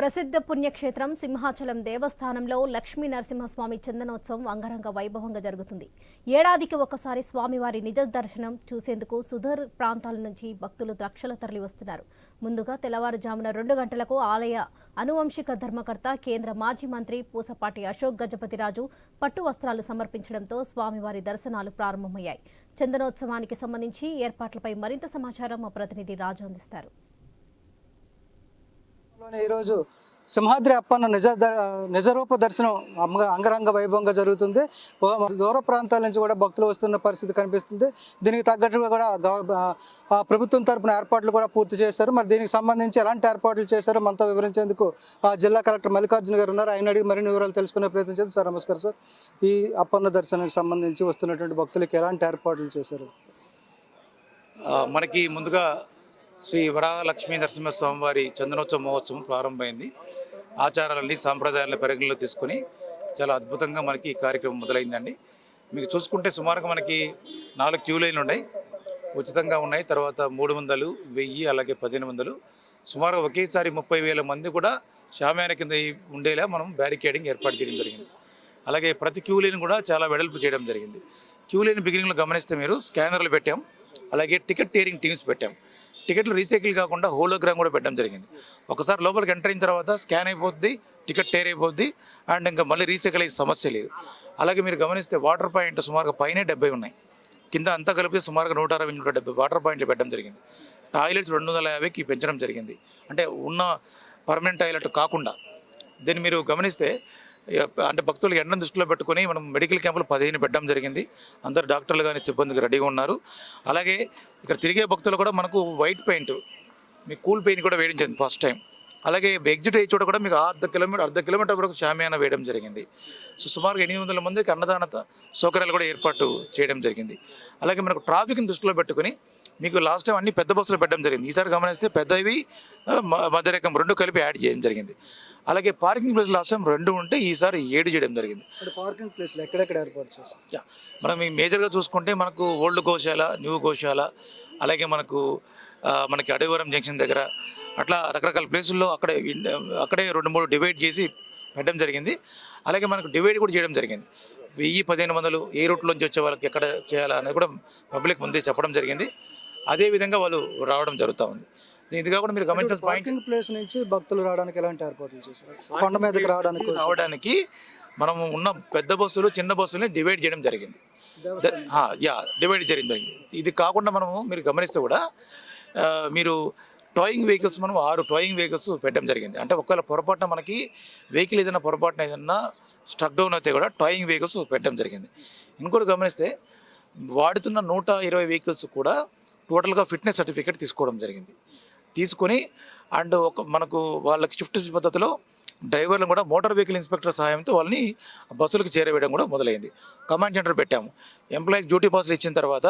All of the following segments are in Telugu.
ప్రసిద్ధ పుణ్యక్షేత్రం సింహాచలం దేవస్థానంలో లక్ష్మీ నరసింహస్వామి చందనోత్సవం అంగరంగ వైభవంగా జరుగుతుంది. ఏడాదికి ఒకసారి స్వామివారి నిజ దర్శనం చూసేందుకు సుదూర ప్రాంతాల నుంచి భక్తులు ద్రక్షల తరలి వస్తున్నారు. ముందుగా తెల్లవారుజామున రెండు గంటలకు ఆలయ అనువంశిక ధర్మకర్త కేంద్ర మాజీ మంత్రి పూసపాటి అశోక్ గజపతిరాజు పట్టు వస్త్రాలు సమర్పించడంతో స్వామివారి దర్శనాలు ప్రారంభమయ్యాయి. చందనోత్సవానికి సంబంధించి ఏర్పాట్లపై మరింత సమాచారం మా ప్రతినిధి రాజు అందిస్తారు. ఈ ఈరోజు సింహాద్రి అప్పన్న నిజ నిజరూప దర్శనం అంగ అంగరంగ వైభవంగా జరుగుతుంది. దూర ప్రాంతాల నుంచి కూడా భక్తులు వస్తున్న పరిస్థితి కనిపిస్తుంది. దీనికి తగ్గట్టుగా కూడా ప్రభుత్వం తరపున ఏర్పాట్లు కూడా పూర్తి చేశారు. మరి దీనికి సంబంధించి ఎలాంటి ఏర్పాట్లు చేశారో మనతో వివరించేందుకు ఆ జిల్లా కలెక్టర్ మల్లికార్జున గారు ఉన్నారు. ఆయన అడిగి మరిన్ని వివరాలు తెలుసుకునే ప్రయత్నం చేద్దాం. సార్ నమస్కారం సార్. ఈ అప్పన్న దర్శనానికి సంబంధించి వస్తున్నటువంటి భక్తులకి ఎలాంటి ఏర్పాట్లు చేశారు? మనకి ముందుగా శ్రీ వరాలక్ష్మీ నరసింహస్వామి వారి చందనోత్సవ మహోత్సవం ప్రారంభమైంది. ఆచారాలన్నీ సాంప్రదాయాల పరిగణలో తీసుకొని చాలా అద్భుతంగా మనకి ఈ కార్యక్రమం మొదలైందండి. మీకు చూసుకుంటే సుమారుగా మనకి నాలుగు క్యూ లైన్లు ఉన్నాయి. ఉచితంగా ఉన్నాయి. తర్వాత మూడు వందలు వెయ్యి అలాగే పదిహేను వందలు. సుమారుగా ఒకేసారి ముప్పై వేల మంది కూడా షామ్యాన కింద ఉండేలా మనం బ్యారికేడింగ్ ఏర్పాటు చేయడం జరిగింది. అలాగే ప్రతి క్యూ లైన్ కూడా చాలా వెడల్పు చేయడం జరిగింది. క్యూ లైన్ బిగినింగ్లో గమనిస్తే మీరు స్కానర్లు పెట్టాం. అలాగే టికెట్ టేరింగ్ టీమ్స్ పెట్టాం. టికెట్లు రీసైకిల్ కాకుండా హోలోగ్రామ్ కూడా పెట్టడం జరిగింది. ఒకసారి లోపలికి ఎంటర్ అయిన తర్వాత స్కాన్ అయిపోద్ది టికెట్ టేర్ అయిపోద్ది అండ్ ఇంకా మళ్ళీ రీసైకిల్ అయ్యే సమస్య లేదు. అలాగే మీరు గమనిస్తే వాటర్ పాయింట్ సుమారుగా పైనే డెబ్బై ఉన్నాయి. కింద అంతా కలిపి సుమారుగా నూట అరవై నూట డెబ్బై వాటర్ పాయింట్లు పెట్టడం జరిగింది. టాయిలెట్స్ రెండు వందల యాభైకి పెంచడం జరిగింది. అంటే ఉన్న పర్మనెంట్ టాయిలెట్ కాకుండా దీన్ని మీరు గమనిస్తే అంటే భక్తులు ఎండను దృష్టిలో పెట్టుకొని మనం మెడికల్ క్యాంపులు పదిహేను పెట్టడం జరిగింది. అందరు డాక్టర్లు కానీ సిబ్బందికి రెడీగా ఉన్నారు. అలాగే ఇక్కడ తిరిగే భక్తులు కూడా మనకు వైట్ పెయింట్ మీ కూల్ పెయింట్ కూడా వేయడం జరిగింది ఫస్ట్ టైం. అలాగే ఎగ్జిట్ అయ్యి చోట కూడా మీకు అర్ధ కిలోమీటర్ అర్ధ కిలోమీటర్ వరకు షామియానా వేయడం జరిగింది. సో సుమారుగా ఎనిమిది వందల మందికి అన్నదాన సౌకర్యాలు కూడా ఏర్పాటు చేయడం జరిగింది. అలాగే మనకు ట్రాఫిక్ని దృష్టిలో పెట్టుకొని మీకు లాస్ట్ టైం అన్ని పెద్ద బస్సులు పెట్టడం జరిగింది. ఈసారి గమనిస్తే పెద్దవి ఆ, మ- రెండు కలిపి యాడ్ చేయడం జరిగింది. అలాగే పార్కింగ్ ప్లేస్ లాస్ట్ టైం రెండు ఉంటే ఈసారి ఏడు చేయడం జరిగింది. పార్కింగ్ ప్లేస్లో ఎక్కడెక్కడ ఏర్పాటు యా. మనం ఈ మేజర్గా చూసుకుంటే మనకు ఓల్డ్ గోశాల న్యూ గోశాల అలాగే మనకు మనకి అడవివరం జంక్షన్ దగ్గర అట్లా రకరకాల ప్లేసుల్లో అక్కడే అక్కడే రెండు మూడు డివైడ్ చేసి పెట్టడం జరిగింది. అలాగే మనకు డివైడ్ కూడా చేయడం జరిగింది. వెయ్యి పదిహేను వందలు ఏ రూట్లోంచి వచ్చే వాళ్ళకి ఎక్కడ చేయాలా అనేది కూడా పబ్లిక్ ముందే చెప్పడం జరిగింది. అదే విధంగా వాళ్ళు రావడం జరుగుతూ ఉంది. ఇది కాకుండా మీరు గమనించాల్సిన పాయింట్ ప్లేస్ నుంచి భక్తులు రావడానికి ఎలాంటి ఏర్పాట్లు చేశారు? కొండ మీదకి రావడానికి రావడానికి మనము ఉన్న పెద్ద బస్సులు చిన్న బస్సులని డివైడ్ చేయడం జరిగింది. యా డివైడ్ చేయడం జరిగింది. ఇది కాకుండా మనము మీరు గమనిస్తే కూడా మీరు టాయింగ్ వెహికల్స్ మనం ఆరు టాయింగ్ వెహికల్స్ పెట్టడం జరిగింది. అంటే ఒకవేళ పొరపాటున మనకి వెహికల్ ఏదైనా పొరపాటున ఏదైనా స్ట్రక్ డౌన్ అయితే కూడా టాయింగ్ వెహికల్స్ పెట్టడం జరిగింది. ఇంకోటి గమనిస్తే వాడుతున్న నూట ఇరవై వెహికల్స్ కూడా టోటల్గా ఫిట్నెస్ సర్టిఫికేట్ తీసుకోవడం జరిగింది. తీసుకొని అండ్ ఒక మనకు వాళ్ళకి షిఫ్ట్ పద్ధతిలో డ్రైవర్లను కూడా మోటార్ వెహికల్ ఇన్స్పెక్టర్ సహాయంతో వాళ్ళని బస్సులకు చేరవేయడం కూడా మొదలైంది. కమాండ్ సెంటర్ పెట్టాము. ఎంప్లాయీస్ డ్యూటీ పాస్లు ఇచ్చిన తర్వాత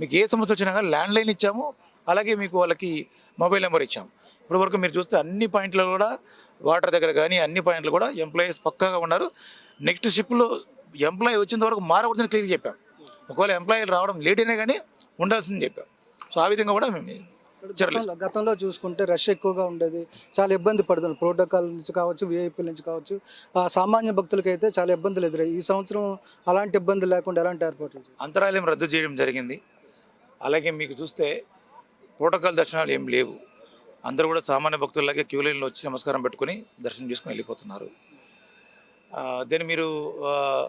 మీకు ఏ సమస్య వచ్చినా కానీ ల్యాండ్ లైన్ ఇచ్చాము. అలాగే మీకు వాళ్ళకి మొబైల్ నెంబర్ ఇచ్చాము. ఇప్పటివరకు మీరు చూస్తే అన్ని పాయింట్లు కూడా వాటర్ దగ్గర కానీ అన్ని పాయింట్లు కూడా ఎంప్లాయీస్ పక్కాగా ఉన్నారు. నెక్స్ట్ షిప్లో ఎంప్లాయీ వచ్చిన వరకు మారకూడదని క్లియర్ చెప్పాం. ఒకవేళ ఎంప్లాయీలు రావడం లేట్ అయినా కానీ ఉండాల్సింది చెప్పాం. సో ఆ విధంగా కూడా మేము చర్యలు గతంలో- చూసుకుంటే రష్ ఎక్కువగా ఉండేది. చాలా ఇబ్బంది పడుతుంది ప్రోటోకాల్ నుంచి కావచ్చు విఐపీ నుంచి కావచ్చు. ఆ సామాన్య భక్తులకి అయితే చాలా ఇబ్బందులు ఎదురయ్యాయి. ఈ సంవత్సరం అలాంటి ఇబ్బందులు లేకుండా ఎలాంటి ఏర్పాట్లు? అంతరాలయం రద్దు చేయడం జరిగింది. అలాగే మీకు చూస్తే ప్రోటోకాల్ దర్శనాలు ఏం లేవు. అందరూ కూడా సామాన్య భక్తుల్లాగే క్యూ లైన్లో వచ్చి నమస్కారం పెట్టుకొని దర్శనం చేసుకుని వెళ్ళిపోతున్నారు. దీన్ని మీరు ఆ,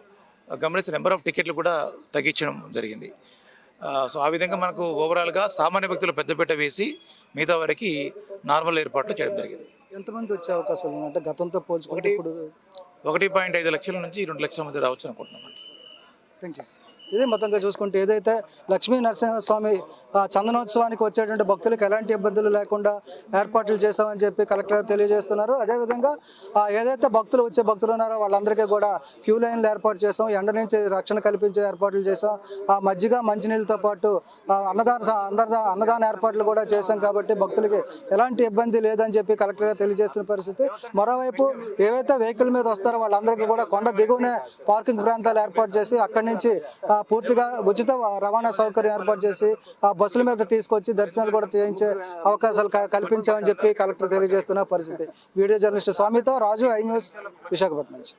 గమనిస్తే నెంబర్ ఆఫ్ టికెట్లు కూడా తగ్గించడం జరిగింది. సో ఆ విధంగా మనకు ఓవరాల్గా సామాన్య భక్తులు పెద్దపీట వేసి మిగతా వారికి నార్మల్ ఏర్పాట్లు చేయడం జరిగింది. ఎంతమంది వచ్చే అవకాశాలు అంటే గతంతో పోల్చుకుంటే ఒకటి- ఇప్పుడు ఒకటి పాయింట్ ఐదు లక్షల నుంచి రెండు లక్షల మంది రావచ్చు అనుకుంటున్నామండి. థ్యాంక్ యూ సార్ ఇది మొత్తంగా చూసుకుంటే ఏదైతే లక్ష్మీ నరసింహస్వామి చందనోత్సవానికి వచ్చేటువంటి భక్తులకు ఎలాంటి ఇబ్బందులు లేకుండా ఏర్పాట్లు చేశామని చెప్పి కలెక్టర్ తెలియజేస్తున్నారు. అదేవిధంగా ఏదైతే భక్తులు వచ్చే భక్తులు ఉన్నారో వాళ్ళందరికీ కూడా క్యూ లైన్లు ఏర్పాటు చేసాం ఎండ నుంచి రక్షణ కల్పించే ఏర్పాట్లు చేసాం ఆ మజ్జిగ మంచినీళ్ళతో పాటు అన్నదాన స- అన్నదాన ఏర్పాట్లు కూడా చేశాం కాబట్టి భక్తులకి ఎలాంటి ఇబ్బంది లేదని చెప్పి కలెక్టర్ తెలియజేస్తున్న పరిస్థితి. మరోవైపు ఏవైతే వెహికల్ మీద వస్తారో వాళ్ళందరికీ కూడా కొండ దిగువనే పార్కింగ్ ప్రాంతాలు ఏర్పాటు చేసి అక్కడి నుంచి పూర్తిగా ఉచిత రవాణా సౌకర్యం ఏర్పాటు చేసి ఆ బస్సుల మీద తీసుకొచ్చి దర్శనాలు కూడా చేయించే అవకాశాలు కల్పించామని చెప్పి కలెక్టర్ తెలియజేస్తున్న పరిస్థితి. వీడియో జర్నలిస్ట్ స్వామితో రాజు ఐ న్యూస్ విశాఖపట్నం నుంచి.